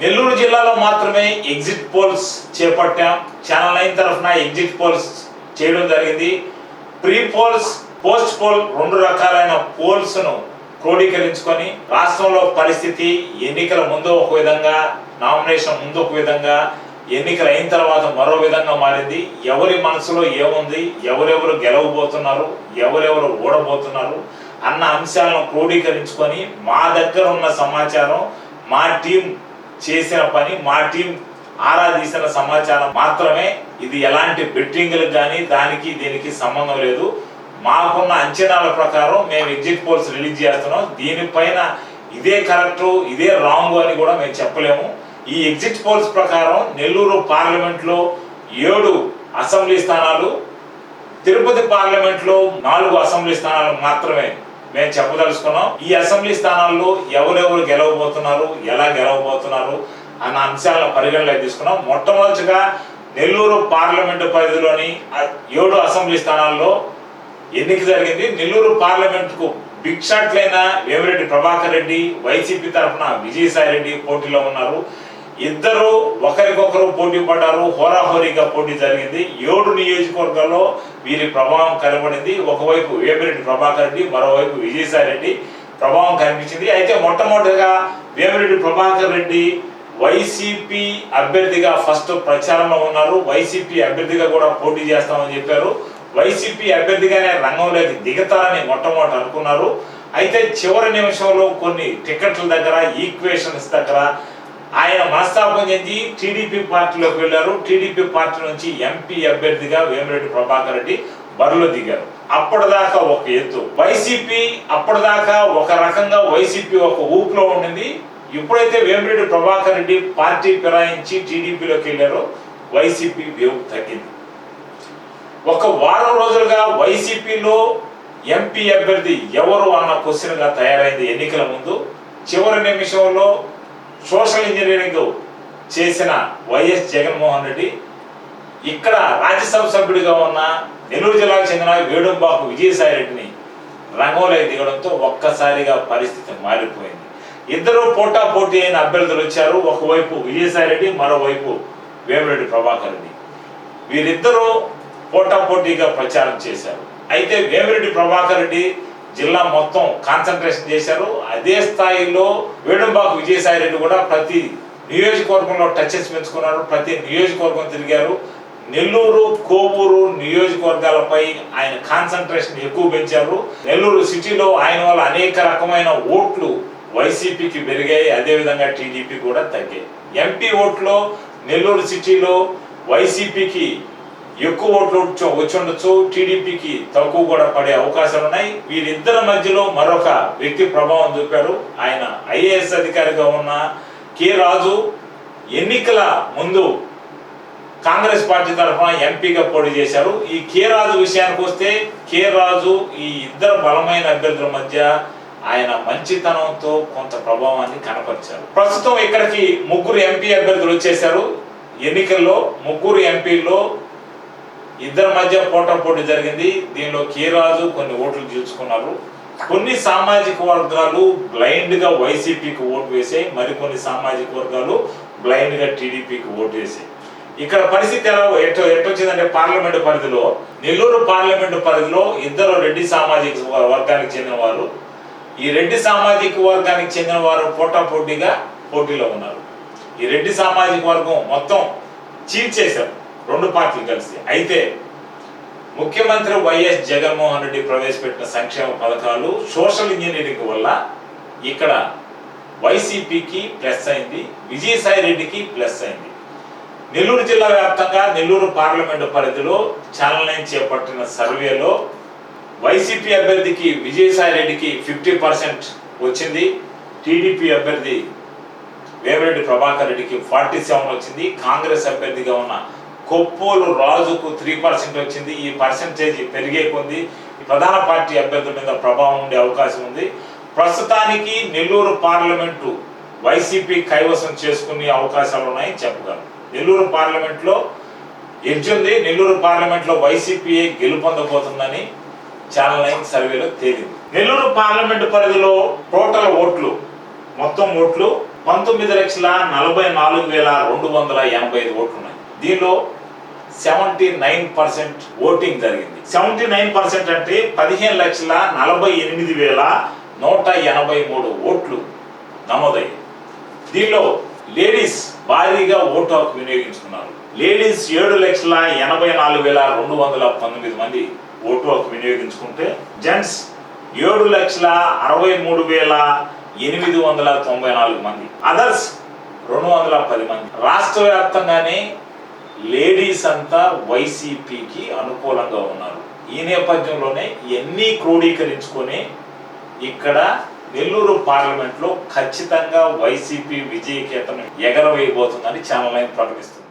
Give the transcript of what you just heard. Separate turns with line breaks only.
నెల్లూరు జిల్లాలో మాత్రమే exit polls చేపట్టాం. ఛానల్ నైన్ తరఫున ఎగ్జిట్ పోల్స్ చేయడం జరిగింది. ప్రీ పోల్స్ పోస్ట్ పోల్ రెండు రకాలైన పోల్స్ను క్రోడీకరించుకొని రాష్ట్రంలో పరిస్థితి ఎన్నికల ముందు ఒక విధంగా నామినేషన్ ముందు ఒక విధంగా ఎన్నికలు అయిన తర్వాత మరో విధంగా మారింది. ఎవరి మనసులో ఏముంది ఎవరెవరు గెలవబోతున్నారు ఎవరెవరు ఓడబోతున్నారు అన్న అంశాలను క్రోడీకరించుకొని మా దగ్గర ఉన్న సమాచారం మా టీం చేసిన పని మా టీం ఆరాధీసిన సమాచారం మాత్రమే. ఇది ఎలాంటి బెట్టింగ్లకు కానీ దానికి దీనికి సంబంధం లేదు. మాకున్న అంచనాల ప్రకారం మేము ఎగ్జిట్ పోల్స్ రిలీజ్ చేస్తున్నాం. దీనిపైన ఇదే కరెక్ట్ ఇదే రాంగ్ అని కూడా మేము చెప్పలేము. ఈ ఎగ్జిట్ పోల్స్ ప్రకారం నెల్లూరు పార్లమెంట్లో ఏడు అసెంబ్లీ స్థానాలు తిరుపతి పార్లమెంట్లో నాలుగు అసెంబ్లీ స్థానాలు మాత్రమే. మేము చెప్పదలుచుకున్నాం ఈ అసెంబ్లీ స్థానాల్లో ఎవరెవరు గెలవబోతున్నారు ఎలా గెలవబోతున్నారు అన్న అంశాలను పరిగణలోకి తీసుకున్నాం. మొట్టమొదటిగా నెల్లూరు పార్లమెంటు పరిధిలోని ఏడు అసెంబ్లీ స్థానాల్లో ఎన్నిక జరిగింది. నెల్లూరు పార్లమెంటుకు బిగ్ షాట్లైన వేమిరెడ్డి ప్రభాకర్ రెడ్డి వైసీపీ తరఫున విజయసాయి రెడ్డి పోటీలో ఉన్నారు. ఇద్దరు ఒకరికొకరు పోటీ పడ్డారు హోరాహోరీగా పోటీ జరిగింది. ఏడు నియోజకవర్గాల్లో వీరి ప్రభావం కనబడింది. ఒకవైపు వేమిరెడ్డి ప్రభాకర్ రెడ్డి మరోవైపు విజయసాయి రెడ్డి ప్రభావం కనిపించింది. అయితే మొట్టమొదటిగా వేమిరెడ్డి ప్రభాకర్ రెడ్డి వైసీపీ అభ్యర్థిగా ఫస్ట్ ప్రచారంలో ఉన్నారు. వైసీపీ అభ్యర్థిగా కూడా పోటీ చేస్తామని చెప్పారు. వైసీపీ అభ్యర్థిగానే రంగంలోకి దిగతారని మొట్టమొదటి అనుకున్నారు. అయితే చివరి నిమిషంలో కొన్ని టికెట్ల దగ్గర ఈక్వేషన్స్ దగ్గర ఆయన మనస్తాపం చెంది టీడీపీ పార్టీలోకి వెళ్ళారు. టీడీపీ పార్టీ నుంచి ఎంపీ అభ్యర్థిగా వేమిరెడ్డి ప్రభాకర్ రెడ్డి బరిలో దిగారు. అప్పటిదాకా ఒక ఎత్తు. వైసీపీ అప్పటిదాకా ఒక రకంగా వైసీపీ ఒక ఊపులో ఉండింది. ఎప్పుడైతే వేమిరెడ్డి ప్రభాకర్ రెడ్డి పార్టీ ఫిరాయించి టీడీపీలోకి వెళ్ళారో. వైసీపీ వేవ్ తగ్గింది. ఒక వారం రోజులుగా వైసీపీలో ఎంపీ అభ్యర్థి ఎవరు అన్న క్వశ్చన్గా తయారైంది ఎన్నికల ముందు. చివరి నిమిషంలో సోషల్ ఇంజనీరింగ్ చేసిన వైఎస్ జగన్మోహన్ రెడ్డి ఇక్కడ రాజ్యసభ సభ్యుడిగా ఉన్న నెల్లూరు జిల్లాకు చెందిన వేడుంబాకు విజయసాయి రెడ్డిని రంగంలో దిగడంతో ఒక్కసారిగా పరిస్థితి మారిపోయింది. ఇద్దరు పోటా పోటీ అయిన అభ్యర్థులు వచ్చారు. ఒకవైపు విజయసాయి రెడ్డి మరోవైపు వేమిరెడ్డి ప్రభాకర్ రెడ్డి. వీరిద్దరూ పోటా పోటీగా ప్రచారం చేశారు. అయితే వేమిరెడ్డి ప్రభాకర్ రెడ్డి జిల్లా మొత్తం కాన్సన్ట్రేషన్ చేశారు. అదే స్థాయిలో వేణుబాకు విజయసాయి రెడ్డి కూడా ప్రతి నియోజకవర్గంలో టచెస్ పెంచుకున్నారు. ప్రతి నియోజకవర్గం తిరిగారు. నెల్లూరు కోవూరు నియోజకవర్గాలపై ఆయన కాన్సన్ట్రేషన్ ఎక్కువ పెంచారు. నెల్లూరు సిటీలో ఆయన వల్ల అనేక రకమైన ఓట్లు వైసీపీకి పెరిగాయి. అదేవిధంగా టీడీపీ కూడా తగ్గాయి. ఎంపీ ఓట్లో నెల్లూరు సిటీలో వైసీపీకి ఎక్కువ ఓట్లు వచ్చి- ఉండొచ్చు టీడీపీకి తక్కువ కూడా పడే అవకాశాలు ఉన్నాయి. వీరిద్దరి మధ్యలో మరొక వ్యక్తి ప్రభావం చూపారు. ఆయన ఐఏఎస్ అధికారిగా ఉన్న కె రాజు ఎన్నికల ముందు కాంగ్రెస్ పార్టీ తరఫున ఎంపీగా పోటీ చేశారు. ఈ కె రాజు విషయానికి వస్తే కె రాజు ఈ ఇద్దరు బలమైన అభ్యర్థుల మధ్య ఆయన మంచితనంతో కొంత ప్రభావాన్ని కనపరిచారు. ప్రస్తుతం ఇక్కడికి ముగ్గురు ఎంపీ అభ్యర్థులు వచ్చేశారు. ఎన్నికల్లో ముగ్గురు ఎంపీల్లో ఇద్దరి మధ్య పోటా పోటీ జరిగింది. దీనిలో కేరాజు కొన్ని ఓట్లు గెలుచుకున్నారు. కొన్ని సామాజిక వర్గాలు బ్లైండ్గా వైసీపీకి ఓటు వేసాయి. మరికొన్ని సామాజిక వర్గాలు బ్లైండ్గా టీడీపీకి ఓటు వేసాయి. ఇక్కడ పరిస్థితి ఎలా? ఎటు ఎట్టొచ్చిందంటే పార్లమెంటు పరిధిలో నెల్లూరు పార్లమెంటు పరిధిలో ఇద్దరు రెడ్డి సామాజిక వర్గానికి చెందిన వారు ఈ రెడ్డి సామాజిక వర్గానికి చెందిన వారు పోటా పోటీగా పోటీలో ఉన్నారు. ఈ రెడ్డి సామాజిక వర్గం మొత్తం చీల్చేశారు. రెండు పార్టీలు కలిసి. అయితే ముఖ్యమంత్రి వైఎస్ జగన్మోహన్ రెడ్డి ప్రవేశపెట్టిన సంక్షేమ పథకాలు సోషల్ ఇంజనీరింగ్ వల్ల ఇక్కడ వైసీపీకి ప్లస్ అయింది విజయసాయి రెడ్డికి ప్లస్ అయింది. నెల్లూరు జిల్లా వ్యాప్తంగా నెల్లూరు పార్లమెంటు పరిధిలో ఛానల్ నైన్ చేపట్టిన సర్వేలో వైసీపీ అభ్యర్థికి విజయసాయి రెడ్డికి ఫిఫ్టీ పర్సెంట్ వచ్చింది టీడీపీ అభ్యర్థి వేమిరెడ్డి ప్రభాకర్ రెడ్డికి ఫార్టీ సెవెన్ వచ్చింది కాంగ్రెస్ అభ్యర్థిగా ఉన్న కొప్పోలు రాజుకు త్రీ పర్సెంట్ వచ్చింది. ఈ పర్సెంటేజ్ పెరిగే కొంది ప్రధాన పార్టీ అభ్యర్థుల మీద ప్రభావం ఉండే అవకాశం ఉంది. ప్రస్తుతానికి నెల్లూరు పార్లమెంటు వైసీపీ కైవసం చేసుకునే అవకాశాలు ఉన్నాయని చెప్పగలను. నెల్లూరు పార్లమెంట్లో ఎడ్జ్ ఉంది. నెల్లూరు పార్లమెంట్లో వైసీపీ గెలుపొందబోతుందని ఛానల్ నైన్ సర్వేలో తేలింది. నెల్లూరు పార్లమెంటు పరిధిలో టోటల్ ఓట్లు మొత్తం ఓట్లు పంతొమ్మిది లక్షల నలభై నాలుగు వేల రెండు వందల ఎనభై ఐదు ఓట్లు ఉన్నాయి దీనిలో సెవెంటీ నైన్ పర్సెంట్ ఓటింగ్ జరిగింది. సెవెంటీ నైన్ పర్సెంట్ అంటే పదిహేను లక్షల నలభై ఎనిమిది వేల నూట ఎనభై మూడు ఓట్లు నమోదయ్యాయి. దీనిలో లేడీస్ భారీగా ఓటు హక్కు వినియోగించుకున్నారు. లేడీస్ ఏడు లక్షల ఎనభై నాలుగు వేల రెండు వందల పంతొమ్మిది మంది ఓటు హక్కు వినియోగించుకుంటే జెంట్స్ ఏడు లక్షల అరవై మూడు వేల ఎనిమిది వందల తొంభై నాలుగు మంది. అదర్స్ రెండు వందల పది మంది. రాష్ట్ర వ్యాప్తంగానే లేడీస్ అంతా వైసీపీకి అనుకూలంగా ఉన్నారు. ఈ నేపథ్యంలోనే ఇవన్నీ క్రోడీకరించుకొని ఇక్కడ నెల్లూరు పార్లమెంట్లో ఖచ్చితంగా వైసీపీ విజయకేతను ఎగరవేయబోతుందని ఛానల్ లైన్ ప్రకటిస్తుంది.